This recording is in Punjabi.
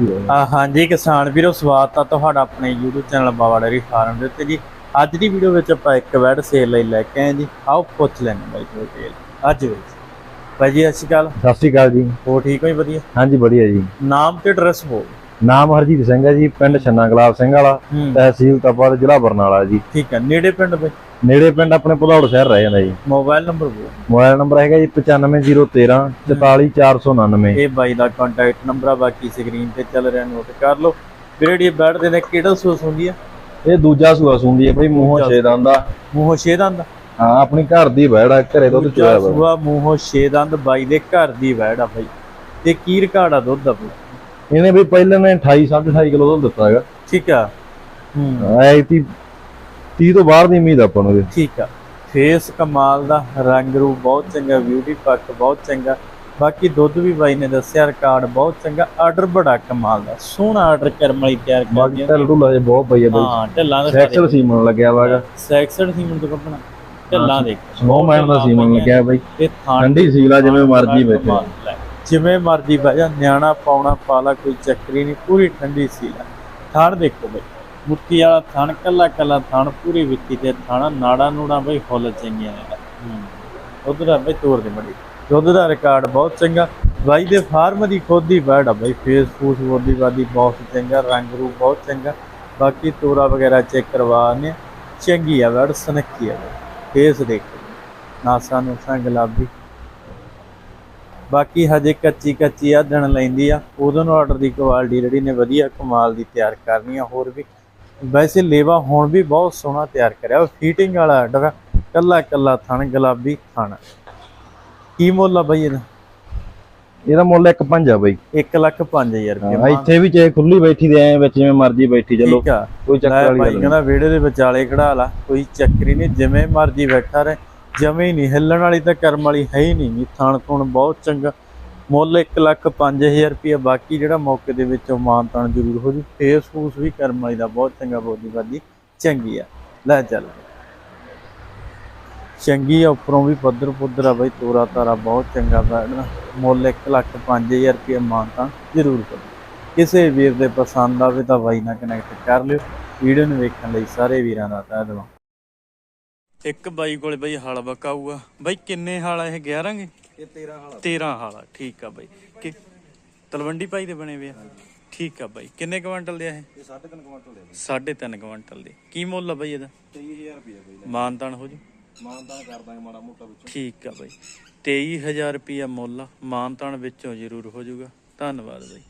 ਆ ਹਾਂਜੀ ਕਿਸਾਨ ਵੀਰੋ ਸਵਾਗਤ ਆ ਤੁਹਾਡਾ ਆਪਣੇ YouTube channel Bawa dairy farm ਦੇ ਉੱਤੇ ਜੀ। ਅੱਜ ਦੀ ਵੀਡੀਓ ਵਿੱਚ ਆਪਾਂ ਇੱਕ ਵੈਡ ਸੇਲ ਲਈ ਲੈ ਕੇ ਆਏ ਜੀ। ਆਓ ਪੁੱਛ ਲੈਣੇ ਬਾਈ ਤੋਂ ਡਿਟੇਲ ਅੱਜ ਵਿੱਚ ਬਾਈ ਜੀ ਸਤਿ ਸ਼੍ਰੀ ਅਕਾਲ। ਸਤਿ ਸ਼੍ਰੀ ਅਕਾਲ ਜੀ। ਹੋ ਠੀਕ ਹੋ ਜੀ ਵਧੀਆ? ਹਾਂਜੀ ਵਧੀਆ ਜੀ। ਨਾਮ ਤੇ ਐਡਰੈਸ ਹੋ ਨਾਮ ਹਰਜੀਤ ਸਿੰਘ ਹੈ ਜੀ ਪਿੰਡ ਛੰਨਾ ਗੁਲਾਬ ਸਿੰਘ ਵਾਲਾ ਤਹਿਸੀਲ ਤਪਾ ਜ਼ਿਲ੍ਹਾ ਬਰਨਾਲਾ ਜੀ। ਠੀਕ ਹੈ ਨੇੜੇ ਪਿੰਡ ਬਾਈ? ਨੇੜੇ ਪਿੰਡ ਆਪਣੇ ਭਲੌੜ ਸ਼ਹਿਰ ਰਹਿ ਜਾਂਦਾ ਜੀ। ਮੋਬਾਈਲ ਨੰਬਰ ਬੋਲ। ਮੋਬਾਈਲ ਨੰਬਰ ਹੈਗਾ ਜੀ 95013 44499 ਇਹ ਬਾਈ ਦਾ ਕੰਟੈਕਟ ਨੰਬਰ ਆ ਬਾਕੀ ਸਕਰੀਨ ਤੇ ਚੱਲ ਰਿਹਾ ਨੋਟ ਕਰ ਲਓ। ਵੀਰੇ ਜਿਹੜੀ ਬੈਡ ਦੇ ਨੇ ਕਿਹੜਾ ਸੂਸ ਹੁੰਦੀ ਆ? ਇਹ ਦੂਜਾ ਸੂਆ ਸੁੰਦੀ ਹੈ ਬਈ ਮੂੰਹੋਂ ਛੇ ਦੰਦ ਦਾ ਮੂੰਹੋਂ ਛੇ ਦੰਦ? ਹਾਂ ਆਪਣੀ ਘਰ ਦੀ ਬੈੜ ਆ ਘਰੇ ਦੁੱਧ ਚੋਇਆ ਵਾ ਸੂਆ ਮੂੰਹੋਂ ਛੇ ਦੰਦ ਬਾਈ ਦੇ ਘਰ ਦੀ ਬੈਡ ਆ ਬਾਈ। ਤੇ ਕੀ ਰਿਕਾਰਡ ਆ ਦੁੱਧ ਦਾ ਬਾਈ। ਇਹਨੇ ਵੀ ਪਹਿਲਾਂ ਨੇ 28 28.5 ਕਿਲੋ ਦੁੱਧ ਦਿੱਤਾ ਹੈਗਾ। ਠੀਕ ਆ। ਹੂੰ। ਐ ਤੀ 30 ਤੋਂ ਬਾਹਰ ਦੀ ਉਮੀਦ ਆਪਾਂ ਨੂੰ ਇਹਦੀ। ਠੀਕ ਆ। ਫੇਸ ਕਮਾਲ ਦਾ ਰੰਗ ਰੂਪ ਬਹੁਤ ਚੰਗਾ ਬਿਊਟੀ ਪੱਕ ਬਹੁਤ ਚੰਗਾ। ਬਾਕੀ ਦੁੱਧ ਵੀ ਬਾਈ ਨੇ ਦੱਸਿਆ ਰਿਕਾਰਡ ਬਹੁਤ ਚੰਗਾ ਆਰਡਰ ਬੜਾ ਕਮਾਲ ਦਾ। ਸੋਹਣਾ ਆਰਡਰ ਕਰਮ ਲਈ ਤਿਆਰ ਕਰ ਬਾਕੀ ਢਲ ਢੁਲਾ ਜੇ ਬਹੁਤ ਪਈ ਬਈ। ਹਾਂ ਢੱਲਾਂ ਦਾ ਸੈਕਸਲ ਸੀਮਨ ਲੱਗਿਆ ਵਾਗਾ ਸੈਕਸਡ ਸੀਮਨ ਤੋਂ ਕੱਪਣਾ। ਢੱਲਾਂ ਦੇਖ ਸਨੋਮੈਨ ਦਾ ਸੀਮਨ ਲੱਗਿਆ ਬਈ। ਠੰਡੀ ਸੀਲਾ ਜਿਵੇਂ ਮਰਜ਼ੀ ਬੈਠੇ। ਜਿਵੇਂ ਮਰਜ਼ੀ ਬਹਿ ਜਾ ਨਿਆਣਾ ਪਾਉਣਾ ਪਾਲਾ ਕੋਈ ਚੱਕਰੀ ਨਹੀਂ ਪੂਰੀ ਠੰਡੀ ਸੀ ਥਣ ਦੇਖੋ ਬਈ। ਮੁੱਠੀ ਵਾਲਾ ਥਣ ਕੱਲਾ ਕੱਲਾ ਥਣ ਪੂਰੀ ਵਿੱਤੀ ਤੇ ਥਣ ਨਾੜਾ ਨੂੜਾ ਬਈ ਫੁੱਲ ਚੰਗੀਆਂ ਨੇ। ਉਧਰ ਆ ਬਈ ਤੋਰ ਦੇ ਮੜੀ। ਦੁੱਧ ਦਾ ਰਿਕਾਰਡ ਬਹੁਤ ਚੰਗਾ। ਬਾਈ ਦੇ ਫਾਰਮ ਦੀ ਖੁਦ ਦੀ ਬੈਡ ਆ ਬਈ। ਫੇਸ ਫੂਸ ਬੋਦੀ ਬਾਦੀ ਬਹੁਤ ਚੰਗਾ ਰੰਗ ਰੂਪ ਬਹੁਤ ਚੰਗਾ। ਬਾਕੀ ਤੋਰਾ ਵਗੈਰਾ ਚੈੱਕ ਕਰਵਾ ਨੇ ਚੰਗੀ ਆ ਬੈਡ ਸਨੱਖੀ ਆ ਫੇਸ ਦੇਖੋ। ਨਾਸਾ ਨੂਸਾ ਗੁਲਾਬੀ। ਬਾਕੀ ਹਜੇ ਕੱਚੀ ਕੱਚੀ ਆ ਦਿਨ ਲੈਂਦੀ ਆ। ਉਦੋਂ ਨੂੰ ਆਰਡਰ ਦੀ ਕੁਆਲਿਟੀ ਜਿਹੜੀ ਨੇ ਵਧੀਆ ਕਮਾਲ ਦੀ ਤਿਆਰ ਕਰਨੀ ਆ। ਹੋਰ ਵੀ ਵੈਸੇ ਲੇਵਾ ਹੁਣ ਵੀ ਬਹੁਤ ਸੋਹਣਾ ਤਿਆਰ ਕਰਿਆ। ਫੀਟਿੰਗ ਵਾਲਾ ਆਰਡਰ ਕੱਲਾ ਕੱਲਾ ਥਣ ਗੁਲਾਬੀ ਥਣ। ਕੀ ਮੁੱਲ ਆ ਬਈ ਇਹਦਾ? ਇਹਦਾ ਮੁੱਲ ਇੱਕ ਪੰਜ ਆ ਬਈ। 1 ਲੱਖ 5000 ਹਾਂ, ਰੁਪਏ ਇੱਥੇ ਵੀ ਚਾਹੇ ਖੁੱਲੀ ਬੈਠੀ ਦੇ ਐ ਵਿੱਚ ਜਿਵੇਂ ਮਰਜ਼ੀ ਬੈਠੀ ਚੱਲੋ ਕੋਈ ਚੱਕਰ ਵਾਲੀ ਗੱਲ ਨਹੀਂ। ਕਹਿੰਦਾ ਵਿਹੜੇ ਦੇ ਵਿਚਾਲੇ ਕਢਾ ਲਾ ਕੋਈ ਚੱਕਰੀ ਨਹੀਂ ਜਿਵੇਂ ਮਰਜ਼ੀ ਬੈਠਾ ਰਹੇ। ਜਮੇ ਹੀ ਨਹੀਂ ਹਿੱਲਣ ਵਾਲੀ ਤਾਂ ਕਰਮ ਵਾਲੀ ਹੈ ਹੀ ਨਹੀਂ। ਥਣ ਥੁਣ ਬਹੁਤ ਚੰਗਾ। ਮੁੱਲ 1 ਲੱਖ 5000 ਰੁਪਏ ਬਾਕੀ ਜਿਹੜਾ ਮੌਕੇ ਦੇ ਵਿੱਚ ਉਹ ਮਾਨਤਾਨ ਜ਼ਰੂਰ ਹੋ ਜੂ। ਫੇਸ ਫੂਸ ਵੀ ਕਰਮ ਵਾਲੀ ਦਾ ਬਹੁਤ ਚੰਗਾ ਬੋਦੀ ਬਾਦੀ ਚੰਗੀ ਆ। ਲੈ ਚੱਲ। ਚੰਗੀ ਆ, ਉੱਪਰੋਂ ਵੀ ਪੱਧਰ ਪੁੱਧਰ ਆ ਬਈ, ਤੋਰਾ ਤਾਰਾ ਬਹੁਤ ਚੰਗਾ ਬੈਠਣਾ ਮੁੱਲ 1 ਲੱਖ 5000 ਰੁਪਏ ਮਾਨਤਾਨ ਜ਼ਰੂਰ ਕਰੋ। ਕਿਸੇ ਵੀਰ ਦੇ ਪਸੰਦ ਆਵੇ ਤਾਂ ਬਾਈ ਨਾਲ ਕਨੈਕਟ ਕਰ ਲਿਓ। ਵੀਡੀਓ ਨੂੰ ਵੇਖਣ ਲਈ ਸਾਰੇ ਵੀਰਾਂ ਦਾ ਧੰਨਵਾਦ। ਇੱਕ ਬਾਈ ਕੋਲੇ ਬਾਈ ਹਲ ਬਕਾਊਗਾ। ਬਾਈ ਕਿੰਨੇ ਹਾਲ ਇਹ 11 ਗੇ? ਇਹ 13 ਹਾਲਾ 13 ਹਾਲ ਠੀਕ ਆ ਬਾਈ। ਕਿ ਤਲਵੰਡੀ ਪਾਈ ਦੇ ਬਣੇ ਵੇ ਆ? ਠੀਕ ਆ ਬਾਈ। ਕਿੰਨੇ ਕੁਇੰਟਲ ਦੇ ਆ ਇਹ? ਇਹ 3.5 ਕੁਇੰਟਲ ਦੇ 3.5 ਕੁਇੰਟਲ ਦੇ। ਕੀ ਮੁੱਲ ਆ ਬਾਈ ਇਹਦਾ? 23000 ਰੁਪਏ ਬਈ ਮਾਨਤਾਨ ਹੋ ਜੂ? ਮਾਨਦਾਨ ਕਰ ਦਾਂਗੇ ਮਾੜਾ ਮੋਟਾ ਵਿੱਚ। ਠੀਕ ਆ ਬਾਈ। 23000 ਰੁਪਿਆ ਮੁੱਲ ਮਾਨਤਾਨ ਵਿੱਚੋਂ ਜ਼ਰੂਰ ਹੋ ਜਾਊਗਾ ਧੰਨਵਾਦ ਬਾਈ।